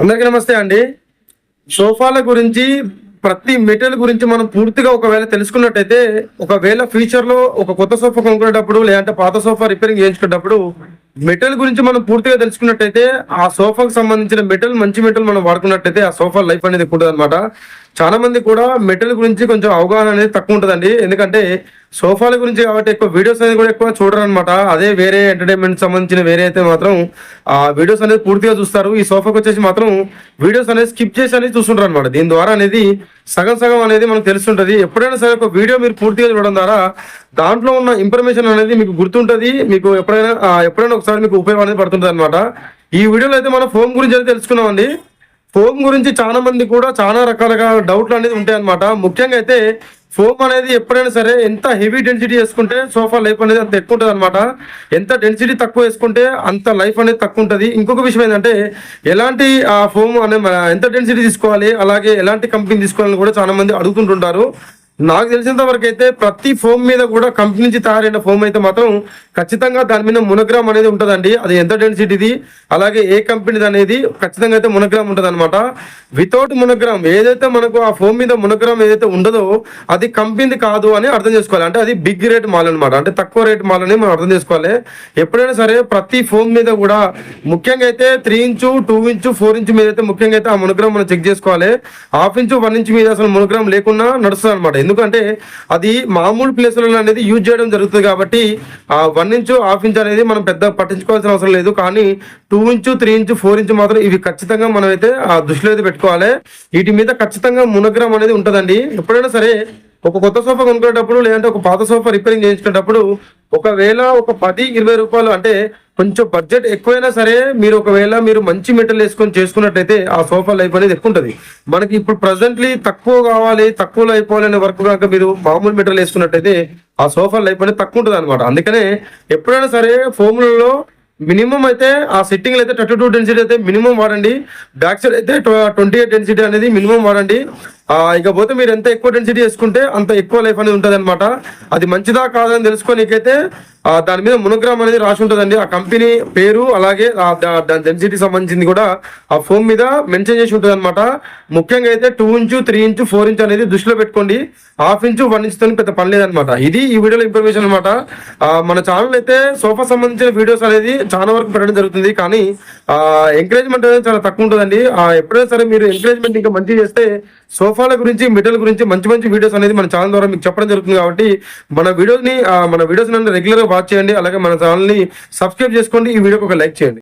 అందరికీ నమస్తే అండి. సోఫాల గురించి ప్రతి మెటీరియల్ గురించి మనం పూర్తిగా ఒకవేళ తెలుసుకున్నట్టయితే ఒకవేళ ఫ్యూచర్లో ఒక కొత్త సోఫా కొనుక్కునేటప్పుడు లేదంటే పాత సోఫా రిపేరింగ్ చేయించుకునేటప్పుడు మెటీరియల్ గురించి మనం పూర్తిగా తెలుసుకున్నట్టయితే ఆ సోఫాకు సంబంధించిన మెటీరియల్ మంచి మెటీరియల్ మనం వాడుకున్నట్టయితే ఆ సోఫా లైఫ్ అనేది కూడదనమాట అనమాట చాలా మంది కూడా మెటీరియల్ గురించి కొంచెం అవగాహన అనేది తక్కువ ఉంటుందండి. ఎందుకంటే సోఫాల గురించి కాబట్టి ఎక్కువ వీడియోస్ అనేది కూడా ఎక్కువ చూడరు అనమాట అదే వేరే ఎంటర్టైన్మెంట్ సంబంధించిన వేరే అయితే మాత్రం ఆ వీడియోస్ అనేది పూర్తిగా చూస్తారు. ఈ సోఫాకి వచ్చేసి మాత్రం వీడియోస్ అనేది స్కిప్ చేసి అనేది చూస్తుంటారు అనమాట దీని ద్వారా అనేది సగం సగం అనేది మనకు తెలుస్తుంటది. ఎప్పుడైనా సరే ఒక వీడియో మీరు పూర్తిగా చూడడం ద్వారా దాంట్లో ఉన్న ఇన్ఫర్మేషన్ అనేది మీకు గుర్తుంటది. మీకు ఎప్పుడైనా ఎప్పుడైనా ఒకసారి మీకు ఉపయోగం అనేది పడుతుంటది అనమాట ఈ వీడియోలో అయితే మనం ఫోన్ గురించి అయితే తెలుసుకున్నామండి. ఫోమ్ గురించి చాలా మంది కూడా చాలా రకాలుగా డౌట్లు అనేది ఉంటాయి అనమాట ముఖ్యంగా అయితే ఫోమ్ అనేది ఎప్పుడైనా సరే ఎంత హెవీ డెన్సిటీ వేసుకుంటే సోఫా లైఫ్ అనేది అంత ఎక్కువ ఉంటుంది అనమాట ఎంత డెన్సిటీ తక్కువ వేసుకుంటే అంత లైఫ్ అనేది తక్కువ ఉంటుంది. ఇంకొక విషయం ఏంటంటే ఎలాంటి ఆ ఫోమ్ అనే మన- ఎంత డెన్సిటీ తీసుకోవాలి అలాగే ఎలాంటి కంపెనీ తీసుకోవాలని కూడా చాలా మంది అడుగుతుంటుంటారు. నాకు తెలిసినంత వరకు అయితే ప్రతి ఫోమ్ మీద కూడా కంపెనీ నుంచి తయారైన ఫోమ్ అయితే మాత్రం ఖచ్చితంగా దాని మీద మునగ్రామ్ అనేది ఉంటుందండి. అది ఎంత డెన్సిటీది అలాగే ఏ కంపెనీది అనేది ఖచ్చితంగా అయితే మునగ్రామ్ ఉంటుంది అనమాట వితౌట్ మునగ్రామ్ ఏదైతే మనకు ఆ ఫోమ్ మీద మునగ్రామ్ ఏదైతే ఉండదో అది కంపెనీది కాదు అని అర్థం చేసుకోవాలి. అంటే అది బిగ్ రేట్ మాల్ అనమాట అంటే తక్కువ రేట్ మాల్ అని మనం అర్థం చేసుకోవాలి. ఎప్పుడైనా సరే ప్రతి ఫోమ్ మీద కూడా ముఖ్యంగా అయితే three inch two inch four inch మీద అయితే ముఖ్యంగా అయితే ఆ మునగ్రామ్ మనం చెక్ చేసుకోవాలి. హాఫ్ ఇంచు వన్ ఇంచు మీద అసలు మునగ్రామ్ లేకుండా నడుస్తుంది అనమాట ఎందుకంటే అది మామూలు ప్లేసులలో అనేది యూజ్ చేయడం జరుగుతుంది కాబట్టి ఆ వన్ ఇంచు హాఫ్ ఇంచు అనేది మనం పెద్ద పట్టించుకోవాల్సిన అవసరం లేదు. కానీ two inch three inch four inch మాత్రం ఇవి ఖచ్చితంగా మనం అయితే ఆ దృష్టిలో అయితే పెట్టుకోవాలి. వీటి మీద ఖచ్చితంగా మునగ్రామ్ అనేది ఉంటుందండి. ఎప్పుడైనా సరే ఒక కొత్త సోఫా కొనుక్కునేటప్పుడు లేదంటే ఒక పాత సోఫా రిపేరింగ్ చేయించుకునేటప్పుడు ఒకవేళ ఒక పది ఇరవై రూపాయలు అంటే కొంచెం బడ్జెట్ ఎక్కువైనా సరే మీరు ఒకవేళ మీరు మంచి మెటల్ వేసుకొని చేసుకున్నట్టయితే ఆ సోఫా లైఫ్ అనేది ఎక్కువ ఉంటుంది. మనకి ఇప్పుడు ప్రజెంట్లీ తక్కువ కావాలి తక్కువలో అయిపోవాలనే వరకు కనుక మీరు మామూలు మెటల్ వేసుకున్నట్టయితే ఆ సోఫా లైఫ్ అనేది తక్కువ ఉంటుంది అనమాట అందుకనే ఎప్పుడైనా సరే ఫోములలో మినిమం అయితే ఆ సెట్టింగ్ అయితే థర్టీ టూ డెన్సిటీ అయితే మినిమం వాడండి. బ్యాక్ సైడ్ అయితే ట్వంటీ ఎయిట్ డెన్సిటీ అనేది మినిమం వాడండి. ఇకపోతే మీరు ఎంత ఎక్కువ డెన్సిటీ వేసుకుంటే అంత ఎక్కువ లైఫ్ అనేది ఉంటుంది అనమాట అది మంచిదా కాదని తెలుసుకోనికైతే దాని మీద మునోగ్రామ్ అనేది రాసి ఉంటుందండి. ఆ కంపెనీ పేరు అలాగే దాని డెన్సిటీ సంబంధించింది కూడా ఆ ఫోమ్ మీద మెన్షన్ చేసి ఉంటుంది అనమాట ముఖ్యంగా అయితే two inch three inch four inch అనేది దృష్టిలో పెట్టుకోండి. హాఫ్ ఇంచు వన్ ఇంచ్ పెద్ద పని లేదనమాట ఇది ఈ వీడియోలో ఇన్ఫర్మేషన్ అనమాట మన ఛానల్ అయితే సోఫా సంబంధించిన వీడియోస్ అనేది చాలా వరకు పెట్టడం జరుగుతుంది. కానీ ఎంకరేజ్మెంట్ అనేది చాలా తక్కువ ఉంటుందండి. ఎప్పుడైనా సరే మీరు ఎంకరేజ్మెంట్ ఇంకా మంచిగా చేస్తే సోఫా సోఫాల గురించి మెటల్ గురించి మంచి మంచి వీడియోస్ అనేది మన ఛానల్ ద్వారా మీకు చెప్పడం జరుగుతుంది కాబట్టి మన వీడియోని మన వీడియోస్ రెగ్యులర్గా వాచ్ చేయండి. అలాగే మన ఛానల్ని సబ్స్క్రైబ్ చేసుకోండి. ఈ వీడియోకి ఒక లైక్ చేయండి.